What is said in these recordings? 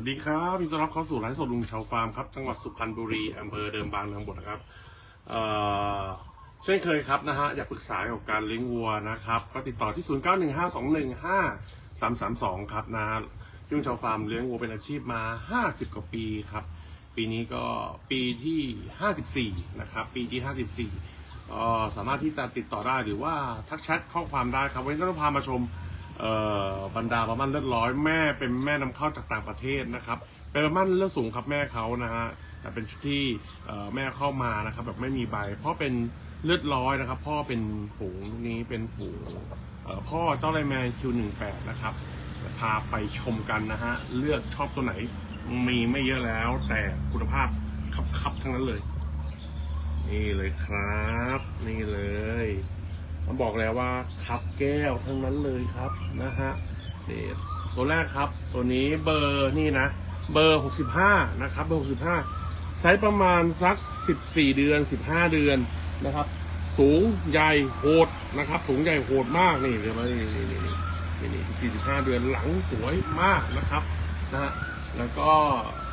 วัสดีครับยินดีต้อนรับเข้าสู่ไลฟ์สดลุงชาวฟาร์มครับ จังหวัดสุพรรณบุรีอำเภอเดิมบางนางบทนะครับเอ่อเช่นเคยครับนะฮะอยากปรึกษาเกี่ยวกับการเลี้ยงวัวนะครับ ก็ติดต่อที่ 0915215332 ครับนะฮะยุ่งชาวฟาร์มเลี้ยงวัวเป็นอาชีพมา 50 กว่าปีครับ ปีนี้ก็ปีที่ 54 นะครับ ปีที่ 54 ก็สามารถที่จะติดต่อได้หรือว่าทักแชทข้อความได้ครับ วันนี้ต้องพามาชม บรรดาประมันเลือดร้อยแม่เป็นแม่นำเข้าจากต่างประเทศนะครับ เป็นประมันเลือดสูงครับแม่เขานะฮะแต่เป็นชุดที่แม่เข้ามานะครับ แบบไม่มีใบ เพราะเป็นเลือดร้อยนะครับ พ่อเป็นฝูงนี้เป็นฝูงพ่อเจ้าไลแมนคิวหนึ่งแปดนะครับพาไปชมกันนะฮะเลือกชอบตัวไหน มีไม่เยอะแล้ว แต่คุณภาพคับๆทั้งนั้นเลย นี่เลยครับ นี่เลย บอกแล้วว่าครับแก้วทั้งนั้นเลยครับ นะฮะนี่ตัวแรกครับ ตัวนี้เบอร์นี่นะ เบอร์ 65 นะครับ เบอร์ 65 ไซส์ประมาณสัก 14 เดือน 15 เดือนนะครับ สูงใหญ่โหดนะครับ สูงใหญ่โหดมากนี่เดี๋ยวมานี่นี่นี่นี่นี่สี่สิบห้าเดือนหลังสวยมากนะครับนะฮะแล้วก็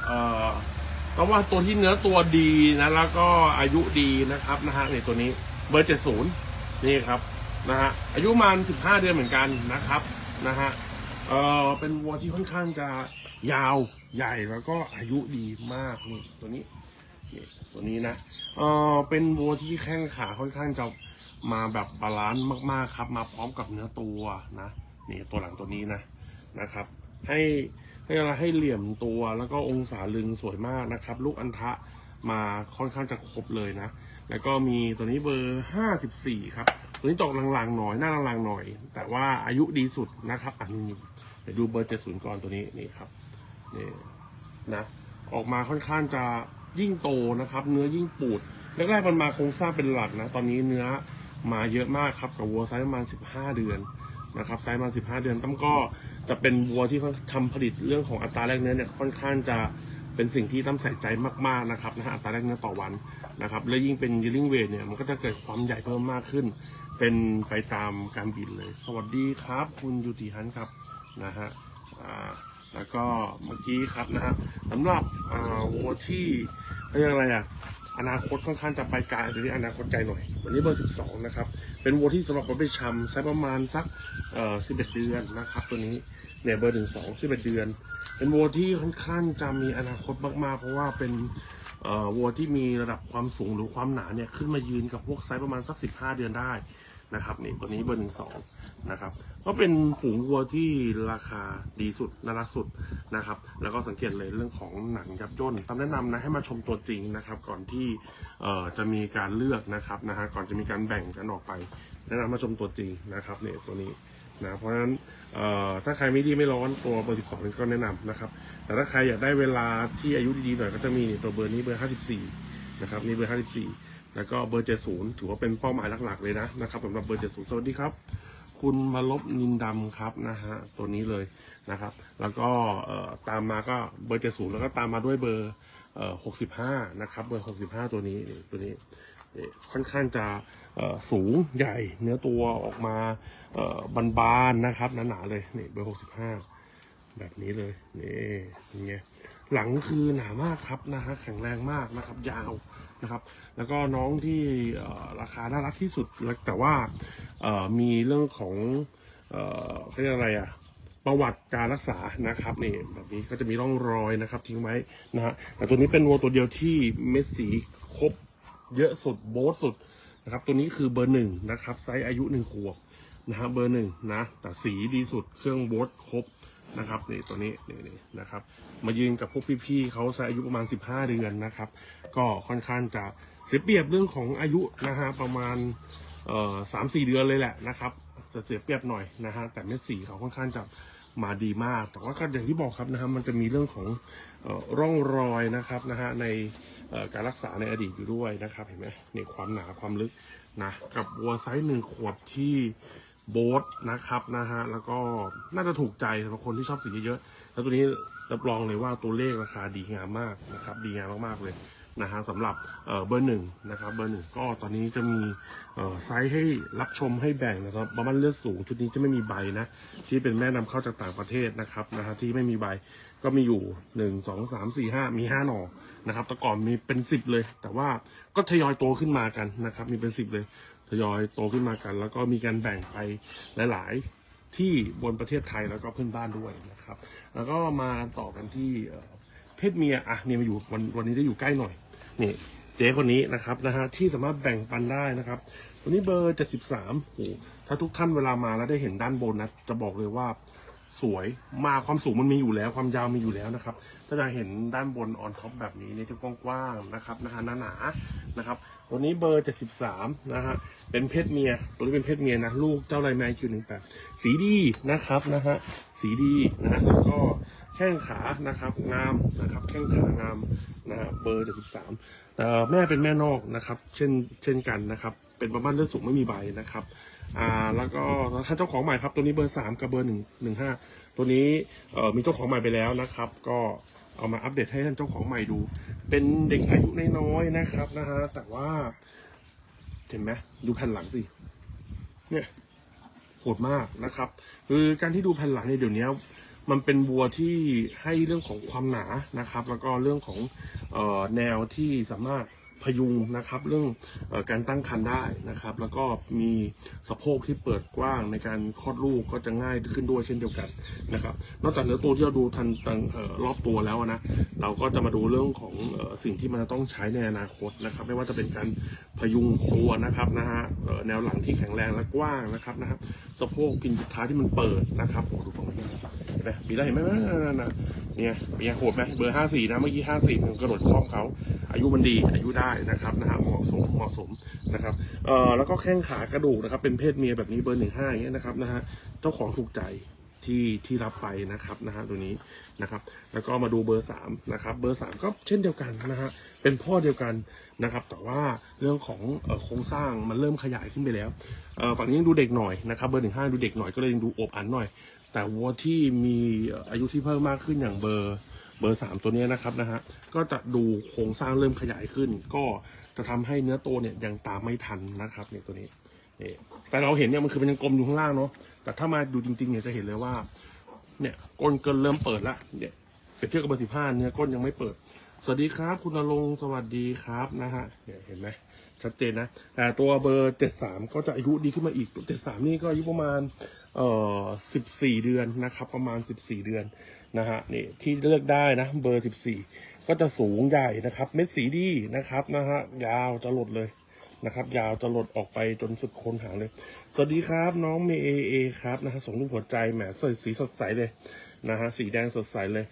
เอ่อต้องว่าตัวที่เนื้อตัวดีนะแล้วก็อายุดีนะครับนะฮะในตัวนี้เบอร์70นี่ครับนะฮะอายุประมาณสิบห้าเดือนเหมือนกันนะครับ นะฮะเออเป็นวัวที่ค่อนข้างจะยาวใหญ่แล้วก็อายุดีมากนี่ตัวนี้นี่ตัวนี้นะเออเป็นวัวที่แข้งขาค่อนข้างจะมาแบบบาลานซ์มากๆครับ มาพร้อมกับเนื้อตัวนะนี่ตัวหลังตัวนี้นะนะครับ ให้ให้อะไรให้เหลี่ยมตัวแล้วก็องศาลึงสวยมากนะครับ ลูกอันทะ มาค่อนข้างจะครบเลยนะ แล้วก็มีตัวนี้เบอร์ 54 ครับ ตัวนี้ตกลางๆหน่อยหน้าลางๆหน่อย แต่ว่าอายุดีสุดนะครับอันนี้เดี๋ยวดูเบอร์ 70 ก่อนตัวนี้นี่ครับนี่นะออกมาค่อนข้างจะยิ่งโตนะครับ เนื้อยิ่งปูดแรกๆมันมาโครงสร้างเป็นหลักนะ ตอนนี้เนื้อมาเยอะมากครับกับวัวไซส์ประมาณ 15 เดือนนะครับไซส์ประมาณ 15 เดือนตั้มก็จะเป็นวัวที่เขาทำผลิตเรื่องของอัตราแลกเนื้อเนี่ยค่อนข้างจะ เป็นสิ่งที่ตั้มใส่ใจมากๆนะครับนะฮะอัตราแลกเนื้อต่อวันนะครับ และยิ่งเป็นยิลิงเวทเนี่ยมันก็จะเกิดความใหญ่เพิ่มมากขึ้น เป็นไปตามการบินเลย สวัสดีครับ คุณยูติฮันครับนะฮะแล้วก็เมื่อกี้ครับนะฮะสำหรับอาวัวที่เรียกอะไรอะ อนาคตค่อนข้างจะไปไกลหรืออนาคตไกลหน่อย วันนี้เบอร์ 12 นะครับ เป็นวัวที่สำหรับเราไปชำไซส์ประมาณสักเอ่อ11 เดือนนะครับ ตัวนี้เนี่ยเบอร์ 12 11 เดือน เป็นวัวที่ค่อนข้างจะมีอนาคตมากๆ เพราะว่าเป็นวัวที่มีระดับความสูงหรือความหนาเนี่ยขึ้นมายืนกับพวกไซส์ประมาณสัก 15 เดือนได้ นะครับนี่ตัวนี้เบอร์หนึ่งสองนะครับ ก็เป็นฝูงวัวที่ราคาดีสุดน่ารักสุดนะครับ แล้วก็สังเกตเลยเรื่องของหนังยับย่นตามแนะนำนะให้มาชมตัวจริงนะครับ ก่อนที่เอ่อจะมีการเลือกนะครับนะฮะก่อนจะมีการแบ่งกันออกไปแนะนำมาชมตัวจริงนะครับเนี่ยตัวนี้นะเพราะฉะนั้นถ้าใครไม่ดีไม่ร้อนตัวเบอร์ 12 ก็แนะนำนะครับ แต่ถ้าใครอยากได้เวลาที่อายุดีๆหน่อยก็จะมีนี่ตัวเบอร์นี้เบอร์ 54 นะครับนี่เบอร์ 54 แล้วก็เบอร์ 70 ถือว่าเป็นเป้าหมายหลักๆเลยนะนะครับสำหรับเบอร์ 70 สวัสดีครับ คุณมาลบนินดำครับนะฮะตัวนี้เลยนะครับ แล้วก็ตามมาก็เบอร์ 70 แล้วก็ตามมาด้วยเบอร์เอ่อ65 นะครับ เบอร์ 65 ตัวนี้ตัวนี้ค่อนข้างจะสูงใหญ่เนื้อตัวออกมาบานๆนะครับหนาๆเลยนี่เบอร์ 65 แบบนี้เลยนี่เป็นไง หลังคือหนามากครับนะฮะแข็งแรงมากนะครับ ยาวนะครับ แล้วก็น้องที่ราคาน่ารักที่สุดแต่ว่ามีเรื่องของเอ่อเขาเรียกอะไรอะประวัติการรักษานะครับนี่แบบนี้ก็จะมีร่องรอยนะครับ ทิ้งไว้นะฮะแต่ตัวนี้เป็นวัวตัวเดียวที่เม็ดสีครบเยอะสุดโบสสุดนะครับ ตัวนี้คือเบอร์หนึ่งนะครับ ไซส์อายุหนึ่งขวบนะฮะเบอร์หนึ่งนะแต่สีดีสุดเครื่องโบสครบ นะครับนี่ตัวนี้นี่นี่นะครับ มายืนกับพวกพี่ๆเขาใช้อายุประมาณ 15 เดือนนะครับ ก็ค่อนข้างจะเสียเปรียบเรื่องของอายุนะฮะประมาณเอ่อสามสี่เดือนเลยแหละนะครับจะเสียเปรียบหน่อยนะฮะแต่เม็ดสีเขาค่อนข้างจะมาดีมาก แต่ว่าก็อย่างที่บอกครับนะฮะมันจะมีเรื่องของออร่องรอยนะครับนะฮะในการรักษาในอดีตอยู่ด้วยนะครับเห็นไหมนี่ความหนาความลึกนะกับวัวไซส์หนึ่งขวบที่ โบ๊ทนะครับนะฮะแล้วก็น่าจะถูกใจสำหรับคนที่ชอบสีเยอะๆแล้วตัวนี้รับรองเลยว่าตัวเลขราคาดีงามมากนะครับดีงามมากๆเลยนะฮะสำหรับเเบอร์หนึ่งนะครับเบอร์หนึ่งก็ตอนนี้จะมีไซส์ให้รับชมให้แบ่งนะครับประมาณเลือดสูงชุดนี้จะไม่มีใบนะที่เป็นแม่นำเข้าจากต่างประเทศนะครับนะฮะที่ไม่มีใบก็มีอยู่หนึ่งสองสามสี่ห้ามีห้าหน่อนะครับแต่ก่อนมีเป็นสิบเลย แต่ว่าก็ทยอยโตขึ้นมากันนะครับมีเป็นสิบเลย ทยอยโตขึ้นมากัน แล้วก็มีการแบ่งไปหลาย ๆ ที่บนประเทศไทยแล้วก็เพื่อนบ้านด้วยนะครับ แล้วก็มาต่อกันที่เอ่อเพศเมียอะเนี่ยมาอยู่วันวันนี้ได้อยู่ใกล้หน่อยนี่เจ๊คนนี้นะครับนะฮะที่สามารถแบ่งปันได้นะครับตัวนี้เบอร์73โอ้ถ้าทุกท่านเวลามาแล้วได้เห็นด้านบนนะจะบอกเลยว่าสวยมาความสูงมันมีอยู่แล้วความยาวมีอยู่แล้วนะครับถ้าจะเห็นด้านบนออนท็อปแบบนี้นี่ที่กว้างๆนะครับนะฮะหนาๆนะครับ ตัวนี้เบอร์73นะฮะ เป็นเพศเมีย ตัวนี้เป็นเพศเมียนะ ลูกเจ้าไลแมนคิวหนึ่งแปดสีดีนะครับนะฮะ สีดีนะ แล้วก็แข้งขานะครับ งามนะครับ แข้งขางามนะฮะ เบอร์73เอ่อแม่เป็นแม่นอกนะครับ เช่น เช่นกันนะครับ เป็นประมาณเลือดสูงไม่มีใบนะครับ อ่า แล้วก็ถ้าเจ้าของใหม่ครับ ตัวนี้เบอร์สามกับเบอร์หนึ่งหนึ่งห้า ตัวนี้เอ่อมีเจ้าของใหม่ไปแล้วนะครับ ก็ เอามาอัปเดตให้ท่านเจ้าของใหม่ดู เป็นเด็กอายุน้อยๆนะครับนะฮะแต่ว่าเห็นไหมดูแผ่นหลังสิ เนี่ยโหดมากนะครับ คือการที่ดูแผ่นหลังในเดี๋ยวนี้มันเป็นวัวที่ให้เรื่องของความหนานะครับ แล้วก็เรื่องของออแนวที่สามารถ พยุงนะครับ เรื่องอการตั้งครรภ์ได้นะครับ แล้วก็มีสะโพกที่เปิดกว้างในการคลอดลูกก็จะง่ายขึ้นด้วยเช่นเดียวกันนะครับ นอกจากเนื้อตัวที่เราดูทันตังออรอบตัวแล้วนะเราก็จะมาดูเรื่องของออสิ่งที่มันจะต้องใช้ในอนาคตนะครับ ไม่ว่าจะเป็นการพยุงตัวนะครับนะฮะแนวหลังที่แข็งแรงและกว้างนะครับนะครับสะโพกพินสุดท้ายที่มันเปิดนะครับโอ้ดูตรงนี้นไหมมีได้เห็นไหมนะเนี่ยเมียโหดไหมเบอร์ห้าสี่นะเมื่อกี้ห้าสี่มันกระโดดคล่อมเขาอายุมันดีอายุได้นะครับนะฮะเหมาะสมเหมาะสมนะครับเอ่อแล้วก็แข้งขากระดูกนะครับ เป็นเพศเมียแบบนี้เบอร์หนึ่งห้าอย่างเงี้ยนะครับนะฮะเจ้าของถูกใจที่ที่รับไปนะครับนะฮะตัวนี้นะครับ แล้วก็มาดูเบอร์สามนะครับเบอร์สามก็เช่นเดียวกันนะฮะเป็นพ่อเดียวกันนะครับ แต่ว่าเรื่องของโครงสร้างมันเริ่มขยายขึ้นไปแล้วฝั่งนี้ยังดูเด็กหน่อยนะครับเบอร์หนึ่งห้าดูเด็กหน่อยก็เลยยังดูอบอันหน่อย แต่วัวที่มีอายุที่เพิ่มมากขึ้นอย่างเบอร์ เบอร์สามตัวนี้นะครับนะฮะก็จะดูโครงสร้างเริ่มขยายขึ้น ก็จะทำให้เนื้อตัวเนี่ยยังตามไม่ทันนะครับเนี่ยตัวนี้นี่แต่เราเห็นเนี่ยมันคือมันยังกลมอยู่ข้างล่างเนาะแต่ถ้ามาดูจริงๆเนี่ยจะเห็นเลยว่าเนี่ยก้นเกินเริ่มเปิดละเนี่ยเปรียบเทียบกับเบอร์สิบห้าเนี่ยก้นยังไม่เปิด สวัสดีครับ คุณนรงสวัสดีครับนะฮะเนี่ยเห็นไหม ชัดเจนนะแต่ตัวเบอร์เจ็ดสามก็จะอายุดีขึ้นมาอีกเจ็ดสามนี่ก็อายุประมาณเอ่อสิบสี่เดือนนะครับ ประมาณสิบสี่เดือนนะฮะนี่ที่เลือกได้นะเบอร์สิบสี่ก็จะสูงใหญ่นะครับ เม็ดสีดีนะครับนะฮะยาวจะหลดเลยนะครับ ยาวจะหลดออกไปจนสุดโคนหางเลย สวัสดีครับน้องเมเอเอครับนะฮะส่งรูปหัวใจแหมสวยสีสดใสเลยนะฮะสีแดงสดใสเลย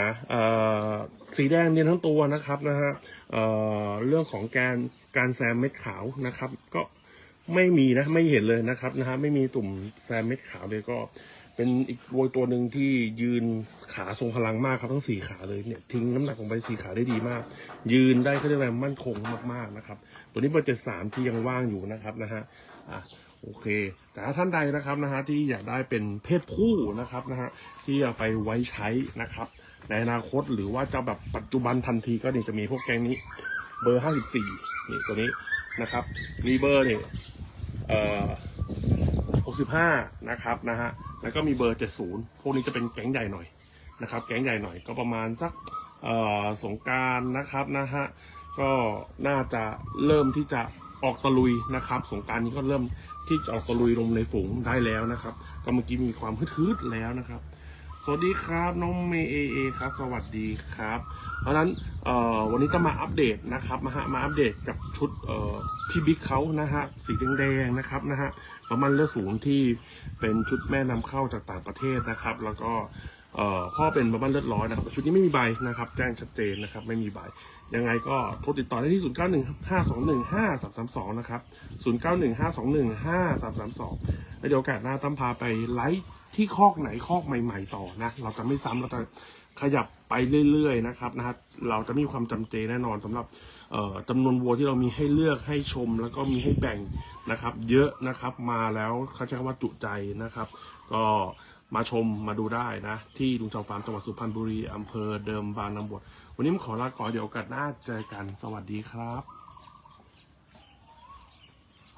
นะเอ่อสีแดงเนี่ยทั้งตัวนะครับนะฮะเอ่อเรื่องของการ การแซมเม็ดขาวนะครับ ก็ไม่มีนะไม่เห็นเลยนะครับนะฮะไม่มีตุ่มแซมเม็ดขาวเลยก็ เป็นอีกวัวตัวหนึ่งที่ยืนขาทรงพลังมากครับทั้งสี่ขาเลยเนี่ยทิ้งน้ำหนักลงไปสี่ขาได้ดีมาก ยืนได้ก็เรียกว่ามั่นคงมากๆนะครับ ตัวนี้เบอร์เจ็ดสามที่ยังว่างอยู่นะครับนะฮะอะโอเค แต่ถ้าท่านใดนะครับนะฮะที่อยากได้เป็นเพศผู้นะครับนะฮะที่จะไปไว้ใช้นะครับในอนาคตหรือว่าจะแบบปัจจุบันทันทีก็นี่จะมีพวกแกงนี้ เบอร์ห้าสิบสี่นี่ตัวนี้นะครับรีเบอร์เนี่ยเอ่อ65 นะครับนะฮะแล้วก็มีเบอร์ 70 พวกนี้จะเป็นแก๊งใหญ่หน่อยนะครับแก๊งใหญ่หน่อยก็ประมาณสักเอ่อสงการนะครับนะฮะก็น่าจะเริ่มที่จะออกตะลุยนะครับ สงการนี้ก็เริ่มที่จะออกตะลุยลงในฝูงได้แล้วนะครับ ก็เมื่อกี้มีความฮึดๆแล้วนะครับ สวัสดีครับน้องเมย์เอเอครับ สวัสดีครับ เพราะฉะนั้นวันนี้จะมาอัปเดตนะครับมาฮะมาอัปเดตกับชุดพี่บิ๊กเขานะฮะสีแดงๆนะครับนะฮะประมาณเลือดสูงที่เป็นชุดแม่นำเข้าจากต่างประเทศนะครับ แล้วก็พ่อเป็นประมาณเลือดร้อยนะครับ ชุดนี้ไม่มีใบนะครับ แจ้งชัดเจนนะครับไม่มีใบ ยังไงก็โทรติดต่อได้ที่ 0 9 1 5 2 1 5 3 3 2 นะครับ 0 9 1 5 2 1 5 3 3 2 แล้วเดี๋ยวโอกาสหน้าตั้มพาไปไลฟ์ ที่คอกไหนคอกใหม่ ๆ ต่อนะ เราจะไม่ซ้ำเราจะขยับไปเรื่อยๆนะครับนะฮะเราจะมีความจำเจแน่นอนสำหรับจำนวนวัวที่เรามีให้เลือกให้ชม แล้วก็มีให้แบ่งนะครับ เยอะนะครับมาแล้วเขาใช้คำว่าจุใจนะครับ ก็มาชมมาดูได้นะ ที่ลุงจอมฟาร์มจังหวัดสุพรรณบุรีอำเภอเดิมบางนำบวชวันนี้ผมขอลาก่อนเดี๋ยวโอกาสหน้าเจอกันสวัสดีครับ